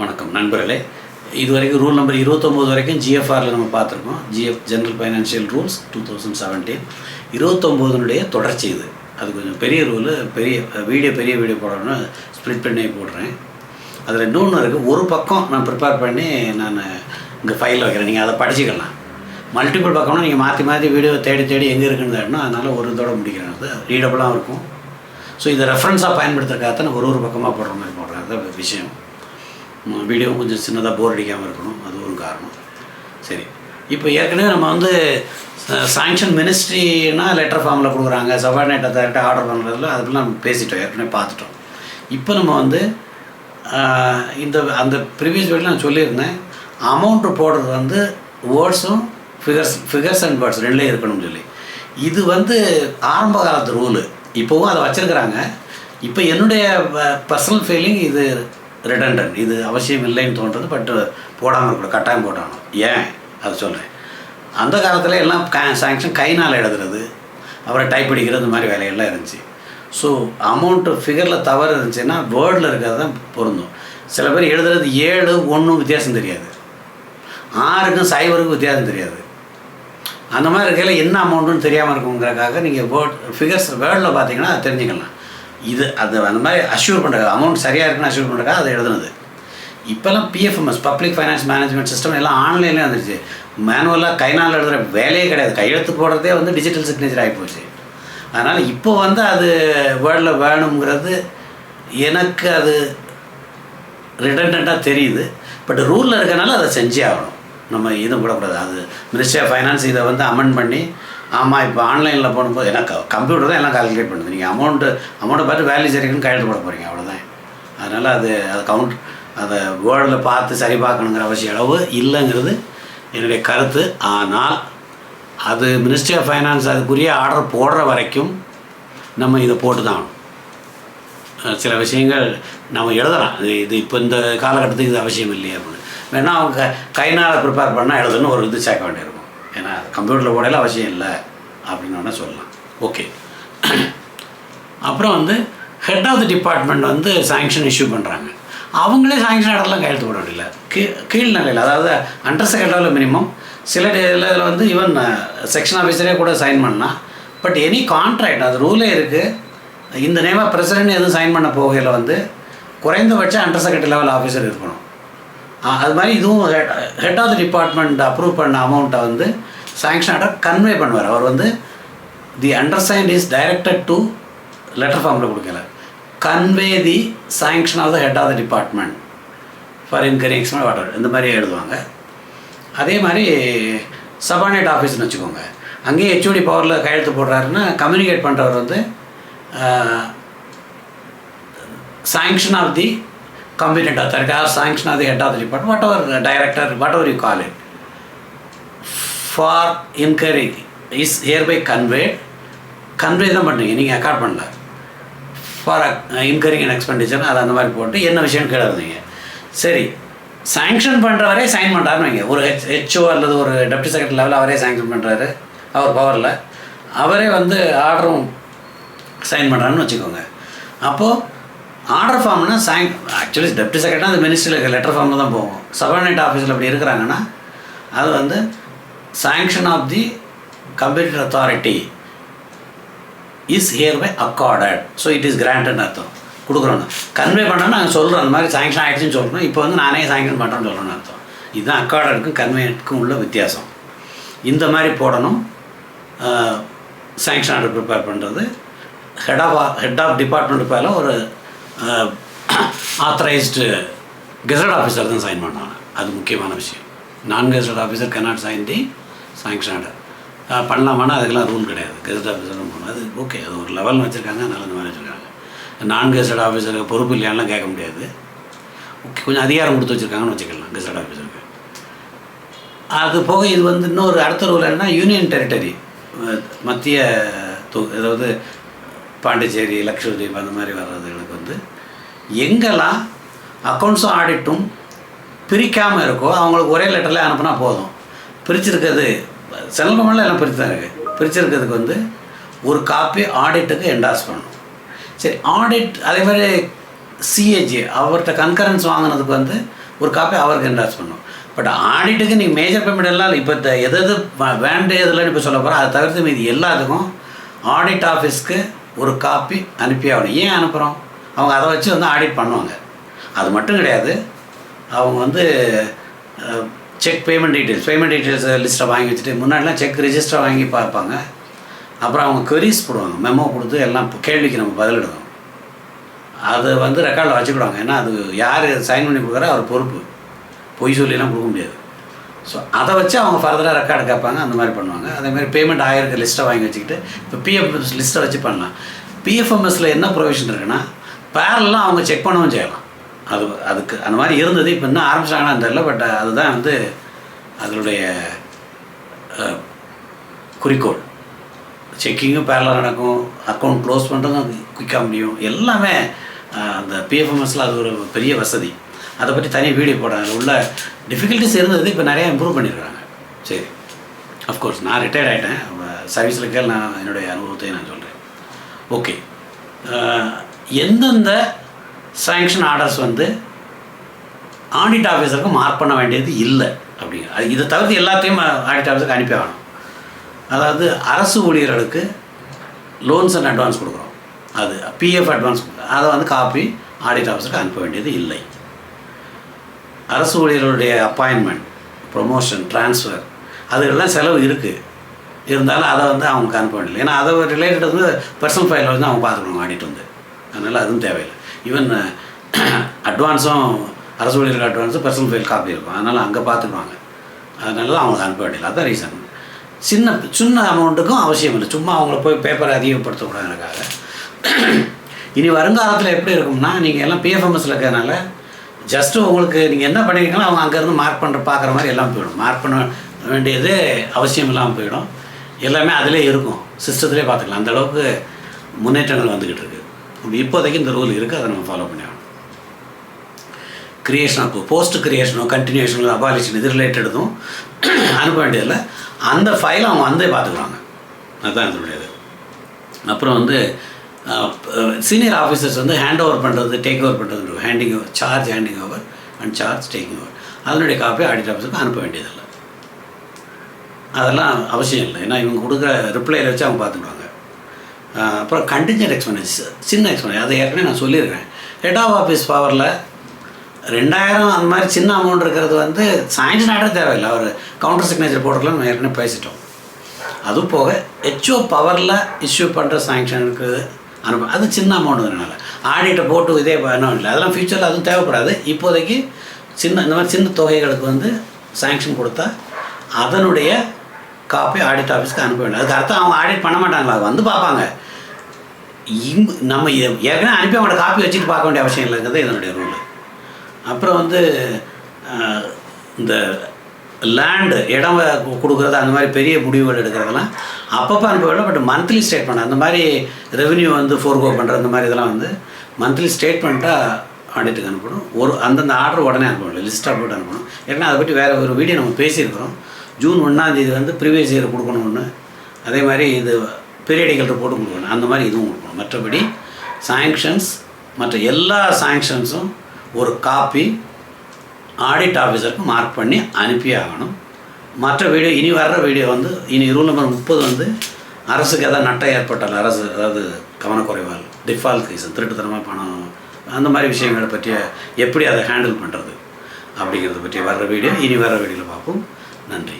வணக்கம் நண்பர்களே இது வரைக்கும் ரூல் நம்பர் இருபத்தொம்போது வரைக்கும் ஜிஎஃப்ஆரில் நம்ம பார்த்துருக்கோம். GF general financial rules two thousand seventeen இருபத்தொம்போதுனுடைய தொடர்ச்சி இது. அது கொஞ்சம் பெரிய ரூலு பெரிய வீடியோ பெரிய வீடியோ போடணும்னு ஸ்ப்ளிட் பண்ணி போடுறேன். அதில் இன்னொன்று இருக்குது ஒரு பக்கம் நான் ப்ரிப்பேர் பண்ணி நான் இங்கே ஃபைலில் வைக்கிறேன். நீங்கள் அதை படிச்சுக்கலாம். மல்டிபிள் பக்கம்னா நீங்கள் மாற்றி மாற்றி வீடியோ தேடி தேடி எங்கே இருக்குன்னு தேடணும் அதனால் ஒரு இதோட முடிக்கிறேன். அது ரீடபுளாக இருக்கும். ஸோ இதை ரெஃபரன்ஸாக பயன்படுத்துறதுக்காக தான் ஒரு ஒரு பக்கமாக போடுற மாதிரி போடுறேன். அதுதான் விஷயம். வீடியோவும் கொஞ்சம் சின்னதாக போர் அடிக்காமல் இருக்கணும். அது ஒரு காரணம். சரி. இப்போ ஏற்கனவே நம்ம வந்து சாங்ஷன் மினிஸ்ட்ரினா லெட்டர் ஃபார்மில் கொடுக்குறாங்க. சபார்டினேட் அத்தாரிட்ட ஆர்டர் பண்ணுறதுல அதெல்லாம் நம்ம பேசிட்டோம். ஏற்கனவே பார்த்துட்டோம். இப்போ நம்ம வந்து இந்த அந்த ப்ரீவியஸ் வீடியோ நான் சொல்லியிருந்தேன். அமௌண்ட்டு போடுறது வந்து வேர்ட்ஸும் ஃபிகர்ஸ் ஃபிகர்ஸ் அண்ட் வேர்ட்ஸ் ரெண்டுலேயும் இருக்கணும்னு சொல்லி. இது வந்து ஆரம்ப காலத்து ரூலு இப்போவும் அதை வச்சுருக்குறாங்க. இப்போ என்னுடைய பர்சனல் ஃபீலிங் இது ரிடண்டன் இது அவசியம் இல்லைன்னு தோன்றது பட் போடாமல் இருக்கணும் கட்டாயம் போட்டாகணும். ஏன்? அதை சொல்கிறேன் அந்த காலத்தில் எல்லாம் க சாங்ஷன் கைனால் எழுதுறது அப்புறம் டைப் அடிக்கிறது இந்த மாதிரி வேலையெல்லாம் இருந்துச்சு. ஸோ அமௌண்ட்டு ஃபிகரில் தவறு இருந்துச்சுன்னா வேர்டில் இருக்கிறது தான் பொருந்தும். சில பேர் எழுதுறது ஏழு ஒன்றும் வித்தியாசம் தெரியாது. ஆறுக்கும் சைபருக்கும் வித்தியாசம் தெரியாது. அந்த மாதிரி இருக்கையில் என்ன அமௌண்ட்டுன்னு தெரியாமல் இருக்குங்கிறக்காக நீங்கள் வேர்ட் ஃபிகர்ஸ் வேர்டில் பார்த்தீங்கன்னா அது தெரிஞ்சுக்கலாம். இது அது அந்த மாதிரி அஷ்யூர் பண்ணுறது அமௌண்ட் சரியாக இருக்குன்னு அஷ்யூர் பண்ணுறதுக்காக அதை எழுதுனது. இப்போல்லாம் PFMS public finance management system எல்லாம் ஆன்லைன்லேயே வந்துருச்சு. மேனுவலாக கைனால் எழுதுகிற வேலையே கிடையாது. கையெழுத்து போடுறதே வந்து டிஜிட்டல் சிக்னேச்சர் ஆகிப்போச்சு அதனால் இப்போ வந்து அது வேர்டில் வேணுங்கிறது எனக்கு அது ரிடன்டாக தெரியுது. பட் ரூலில் இருக்கனால அதை செஞ்சே ஆகணும். நம்ம இதுவும் விடக்கூடாது. அது மினிஸ்ட்ரி ஆஃப் ஃபைனான்ஸ் இதை வந்து அமெண்ட் பண்ணி ஆமாம் இப்போ ஆன்லைனில் போடும்போது ஏன்னா கம்ப்யூட்டர் தான் எல்லாம் கால்குலேட் பண்ணுது. நீங்கள் அமௌண்ட்டு அமௌண்ட்டை பார்த்து வேல்யூ சரிக்குன்னு கையெழுத்து போட போகிறீங்க அவ்வளோதான் அதனால் அது அது கவுண்ட் அதை வேர்டில் பார்த்து சரி பார்க்கணுங்கிற அவசியம் அளவு இல்லைங்கிறது என்னுடைய கருத்து. ஆனால் அது மினிஸ்ட்ரி ஆஃப் ஃபைனான்ஸ் அதுக்குரிய ஆர்டர் போடுற வரைக்கும் நம்ம இதை போட்டு தான் ஆகணும். சில விஷயங்கள் நம்ம எழுதலாம். இது இது இப்போ இந்த காலகட்டத்துக்கு இது அவசியம் இல்லையே அப்படின்னு. வேணால் அவங்க கைனால் ப்ரிப்பேர் பண்ணால் எழுதணும் ஒரு இது சேர்க்க வேண்டியிருக்கும். ஏன்னா கம்ப்யூட்டரில் போடையில அவசியம் இல்லை அப்படின்னு வேணால் சொல்லலாம். ஓகே அப்புறம் வந்து ஹெட் ஆஃப் த டிபார்ட்மெண்ட் வந்து சாங்ஷன் இஷ்யூ பண்ணுறாங்க அவங்களே சாங்ஷன் ஆர்டர்லாம் கையெழுத்து போட முடியல கீ கீழ்நிலையில் அதாவது அண்டர் செகண்ட் லெவலில் மினிமம் சில இதில் வந்து ஈவன் செக்ஷன் ஆஃபீஸரே கூட சைன் பண்ணலாம். பட் எனி கான்ட்ராக்ட் அது ரூலே இருக்குது இந்த நேமாக பிரசிடென்ட் எதுவும் சைன் பண்ண போகையில் வந்து குறைந்தபட்சம் அண்டர் செகண்ட் லெவல் ஆஃபீஸர் இருக்கணும். அது மாதிரி இதுவும் head of the department approve பண்ண அமௌண்ட்டை வந்து சாங்ஷன் ஆர்டர் கன்வே பண்ணுவார். அவர் வந்து the understand is directed to letter ஃபார்மில் கொடுக்கல. Convey the sanction of the head of the department for incurrings water இந்த மாதிரி எழுதுவாங்க. அதே மாதிரி சபானேட் ஆஃபீஸ்னு வச்சுக்கோங்க. அங்கேயே ஹெச்ஓடி பவரில் கையெழுத்து போடுறாருன்னா கம்யூனிகேட் பண்ணுறவர் வந்து sanction of the competent authority sanction of the head of of department whatever director whatever you call it for enquiry is hereby convey தான் பண்ணுறீங்க நீங்கள் அக்கார்ட் பண்ணல. ஃபார் இன்கரிங் அண்ட் எக்ஸ்பெண்டிச்சர் அது அந்த மாதிரி போட்டு என்ன விஷயம்னு கேளுங்க சரி சாங்ஷன் பண்ணுறவரே சைன் பண்ணுறாருன்னு வைங்க. ஒரு ஹெச் ஹெச்ஓ அல்லது ஒரு டெப்டி செக்ரட்டரி லெவலில் அவரே சாங்ஷன் பண்ணுறாரு அவர் பவரில் அவரே வந்து ஆர்டரும் சைன் பண்ணுறாருன்னு வச்சுக்கோங்க. அப்போது ஆர்டர் ஃபார்ம்னா சாங் ஆக்சுவலி டெப்டி செக்ரட்டரி அது மினிஸ்ட்ரியில் லெட்டர் ஃபார்மில் தான் போகும். சபார்டினேட் ஆஃபீஸில் அப்படி இருக்கிறாங்கன்னா அது வந்து sanction of the computer authority is hereby accorded so it is கிராண்டட்னு அர்த்தம். கொடுக்குறோம். கன்வே பண்ணுறோன்னா நாங்கள் சொல்கிறோம் அந்த மாதிரி சாங்ஷன் ஆகிடுச்சுன்னு சொல்கிறோம் இப்போ வந்து நானே சாங்ஷன் பண்ணுறேன்னு சொல்லணும்னு அர்த்தம். இதுதான் அக்கார்டடுக்கும் கன்வேக்கும் உள்ள வித்தியாசம். இந்த மாதிரி போடணும். சாங்ஷன் ஆர்டர் ப்ரிப்பேர் பண்ணுறது head of head of department பேரில் ஒரு ஆத்தரைஸ்டு கெசட் ஆஃபீஸர் தான் சைன் பண்ணுவாங்க. அது முக்கியமான விஷயம். நான் gazetted officer cannot sign the sanction order பண்ணலாமானா அதுக்கெல்லாம் ரூல் கிடையாது. கெசட் ஆஃபீஸர் தான் போகணும். அது ஓகே அது ஒரு லெவல் வச்சுருக்காங்க. அதனால் இந்த மாதிரி வச்சுருக்காங்க. நான் கெசட் ஆஃபீஸருக்கு பொறுப்பு இல்லையாலாம் கேட்க முடியாது. ஓகே கொஞ்சம் அதிகாரம் கொடுத்து வச்சுருக்காங்கன்னு வச்சுக்கலாம். கெசட் ஆஃபீஸருக்கு அது போக இது வந்து இன்னொரு அடுத்த ரூல் என்னன்னா யூனியன் டெரிட்டரி மத்திய தொ- அதாவது பாண்டிச்சேரி லக்ஷத்வீப் அந்த மாதிரி வர்றதுகளுக்கு வந்து எங்கெல்லாம் அக்கௌண்ட்ஸும் ஆடிட்டும் பிரிக்காமல் இருக்கோ அவங்களுக்கு ஒரே லெட்டரில் அனுப்புனா போதும். பிரிச்சிருக்கிறது. செல்வமெல்லாம் எல்லாம் பிரித்து தான் இருக்குது பிரிச்சிருக்கிறதுக்கு வந்து ஒரு காப்பி ஆடிட்டுக்கு என்டாஸ் பண்ணணும். சரி ஆடிட் அதே மாதிரி சிஏஜி அவர்கிட்ட கன்கரன்ஸ் வாங்கினதுக்கு வந்து ஒரு காப்பி அவருக்கு என்டாஸ் பண்ணும் பட் ஆடிட்டுக்கு நீங்கள் மேஜர் பேமெண்ட் எல்லாம் இப்போ எது எது வ- வேண்டியதுலன்னு இப்போ சொல்ல போகிறோம் அதை தவிர்த்து மீதி எல்லாத்துக்கும் ஆடிட் ஆஃபீஸ்க்கு ஒரு காப்பி அனுப்பி ஆகணும். ஏன் அனுப்புகிறோம் அவங்க அதை வச்சு வந்து ஆடிட் பண்ணுவாங்க. அது மட்டும் கிடையாது. அவங்க வந்து cheque payment details payment details லிஸ்ட்டை வாங்கி வச்சுட்டு முன்னாடிலாம் செக் ரிஜிஸ்டர் வாங்கி பார்ப்பாங்க. அப்புறம் அவங்க queries போடுவாங்க. மெமோ கொடுத்து எல்லாம் கேள்விக்கு நம்ம பதிலிடுவோம். அது வந்து ரெக்கார்டில் வச்சுக்கிடுவாங்க. ஏன்னா அது யார் சைன் பண்ணி கொடுக்குறோ அவர் பொறுப்பு. பொய் சொல்லிலாம் கொடுக்க முடியாது. ஸோ அதை வச்சு அவங்க ஃபர்தராக ரெக்கார்டு கேட்பாங்க. அந்த மாதிரி பண்ணுவாங்க. அதேமாதிரி பேமெண்ட் ஆயிருக்க லிஸ்ட்டை வாங்கி வச்சுக்கிட்டு இப்போ பிஎஃப்எம்எஸ் லிஸ்ட்டை வச்சு பண்ணலாம். பிஎஃப்எம்எஸில் என்ன ப்ரொவிஷன் இருக்குன்னா பேரலாம் அவங்க செக் பண்ணவும் செய்யலாம். அது அதுக்கு அந்த மாதிரி இருந்தது இப்போ இன்னும் ஆரம்பிச்சாங்கன்னு தெரியல பட் அதுதான் வந்து அதனுடைய குறிக்கோள். செக்கிங்கும் பேரலாக நடக்கும் அக்கௌண்ட் க்ளோஸ் பண்ணுறதும் குயிக்காக முடியும். எல்லாமே அந்த பிஎஃப்எம்எஸில் அது ஒரு பெரிய வசதி. அதை பற்றி தனியாக வீடியோ போடுறாங்க அதில் உள்ள டிஃபிகல்ட்டிஸ் இருந்தது இப்போ நிறையா இம்ப்ரூவ் பண்ணிடுறாங்க சரி. அஃப்கோர்ஸ் நான் ரிட்டையர்ட் ஆகிட்டேன் சர்வீஸில் கேள் நான் என்னுடைய அனுபவத்தை நான் சொல்கிறேன் ஓகே எந்தெந்த சேங்ஷன் ஆர்டர்ஸ் வந்து ஆடிட் ஆஃபீஸருக்கு மார்க் பண்ண வேண்டியது இல்லை அப்படிங்கிற அது இதை தவிர்த்து எல்லாத்தையும் ஆடிட் ஆஃபீஸருக்கு அனுப்பி ஆகணும். அதாவது அரசு ஊழியர்களுக்கு லோன்ஸ் அண்ட் அட்வான்ஸ் கொடுக்குறோம் அது பிஎஃப் அட்வான்ஸ் அதை வந்து காப்பி ஆடிட் ஆஃபீஸருக்கு அனுப்ப வேண்டியது இல்லை. அரசு ஊழியர்களுடைய அப்பாயின்மெண்ட் ப்ரொமோஷன் ட்ரான்ஸ்ஃபர் அதுக்கெல்லாம் செலவு இருக்குது இருந்தாலும் அதை வந்து அவங்க அனுப்ப வேண்டியது ஏன்னா அதை ரிலேட்டட் வந்து பர்சனல் ஃபைலில் வந்து அவங்க பார்த்துக்கணும் ஆடிட் வந்து. அதனால் அதுவும் தேவையில்லை. ஈவன் அட்வான்ஸும் uh, அரசு ஊழியர்கள் அட்வான்ஸும் பர்சனல் ஃபைல் காப்பி இருக்கும். அதனால் அங்கே பார்த்துக்குவாங்க. அதனால தான் அவங்களுக்கு அனுப்ப வேண்டியது. அதுதான் ரீசன் சின்ன சின்ன அமௌண்ட்டுக்கும் அவசியம் இல்லை. சும்மா அவங்கள போய் பேப்பரை அதிகப்படுத்தக்கூடாதுக்காக இனி வருங்காலத்தில் எப்படி இருக்கும்னா நீங்கள் எல்லாம் பிஎஃப்எம்எஸ்ல இருக்கிறதுனால ஜஸ்ட்டு உங்களுக்கு நீங்கள் என்ன பண்ணியிருக்கீங்களோ அவங்க அங்கேருந்து மார்க் பண்ணுற பார்க்குற மாதிரி எல்லாம் போயிடும். மார்க் பண்ண வேண்டியது அவசியம் இல்லாமல் போயிடும். எல்லாமே அதிலே இருக்கும். சிஸ்டத்துலேயே பார்த்துக்கலாம். அந்த அளவுக்கு முன்னேற்றங்கள் வந்துக்கிட்டு இருக்குது இப்போதைக்கு இந்த ரூல் இருக்குது அதை நம்ம ஃபாலோ பண்ணி ஆகணும் கிரியேஷன் போஸ்ட் கிரியேஷனோ கண்டினியூஷனோ அபாலிஷன் இது ரிலேட்டடும் அனுப்ப வேண்டியதில்லை. அந்த ஃபைலை அவங்க வந்தே பார்த்துக்குவாங்க. அதுதான் இதனுடையது. அப்புறம் வந்து சீனியர் ஆஃபீஸர்ஸ் வந்து ஹேண்ட் ஓவர் பண்ணுறது டேக் ஓவர் பண்ணுறது handing over charge handing over and charge taking over அதனுடைய காப்பி ஆடிட் ஆஃபீஸருக்கு அனுப்ப வேண்டியதில்லை. அதெல்லாம் அவசியம் இல்லை. ஏன்னா இவங்க கொடுக்குற ரிப்ளைல வச்சு அவங்க பார்த்துக்குவாங்க. அப்புறம் கண்டிஞ்சன்ட் எக்ஸ்பென்சஸ் சின்ன எக்ஸ்பென்ஸ் அதை ஏற்கனவே நான் சொல்லியிருக்கேன். ஹெட் ஆஃப் ஆஃபீஸ் பவரில் ரெண்டாயிரம் அந்த மாதிரி சின்ன அமௌண்ட் இருக்கிறது வந்து சயின்ஸ் ஆர்டர் தேவையில்லை. அவர் கவுண்டர் சிக்னேச்சர் போட்டுக்கலாம் நம்ம ஏற்கனவே பேசிட்டோம். அது போக ஹெச்ஓ பவரில் இஷ்யூ பண்ணுற சாங்ஷனுக்கு அனுப்ப அது சின்ன அமௌண்ட்னால ஆடிட்டை போட்டு இதே பண்ண இல்லை. அதெல்லாம் ஃப்யூச்சரில் அதுவும் தேவைப்படாது. இப்போதைக்கு சின்ன இந்த மாதிரி சின்ன தொகைகளுக்கு வந்து சாங்ஷன் கொடுத்தா அதனுடைய காப்பி ஆடிட் ஆஃபீஸ்க்கு அனுப்ப வேண்டும். அதுக்கு அர்த்தம் அவங்க ஆடிட் பண்ண மாட்டாங்களா? வந்து பார்ப்பாங்க. இம் நம்ம இதை ஏற்கனவே அனுப்பி அவங்களோட காப்பி வச்சுட்டு பார்க்க வேண்டிய அவசியம் இல்லைங்கிறது இதனுடைய ரூல் அப்புறம் வந்து இந்த லேண்டு இடம் கொடுக்குறது அந்த மாதிரி பெரிய முடிவுகள் எடுக்கிறதெல்லாம் அப்பப்போ அனுப்பவில்லை பட் மந்த்லி ஸ்டேட்மெண்ட் அந்த மாதிரி ரெவென்யூ வந்து ஃபோர்கோ பண்ணுற அந்த மாதிரி இதெல்லாம் வந்து மந்த்லி ஸ்டேட்மெண்ட்டாக ஆடிட்டுக்கு அனுப்பணும். ஒரு அந்தந்த ஆர்டர் உடனே அனுப்பணும் லிஸ்ட்டாக போட்டு அனுப்பணும். ஏன்னா அதை பற்றி வேறு ஒரு வீடியோ நம்ம பேசியிருக்கிறோம். ஜூன் ஒன்றாந்தேதி வந்து ப்ரீவியஸ் இயர் கொடுக்கணும்னு. அதே மாதிரி இது பீரியடிக்கல் ரிப்போர்ட்டும் கொடுக்கணும். அந்த மாதிரி இதுவும் கொடுக்கணும். மற்றபடி சாங்ஷன்ஸ் மற்ற எல்லா சாங்ஷன்ஸும் ஒரு காப்பி ஆடிட் ஆஃபீஸருக்கு மார்க் பண்ணி அனுப்பி ஆகணும். மற்ற வீடியோ இனி வர்ற வீடியோ வந்து இனி ரூல் நம்பர் முப்பது வந்து அரசுக்கு எதாவது நட்டம் ஏற்பட்டால் அரசு அதாவது கவனக்குறைவால் டிஃபால்ட் கேஸ் திருட்டுத்தனமாக பணம் அந்த மாதிரி விஷயங்களை பற்றிய எப்படி அதை ஹேண்டில் பண்ணுறது அப்படிங்கிறத பற்றி வர்ற வீடியோ இனி வர்ற வீடியோவில் பார்ப்போம். நன்றி.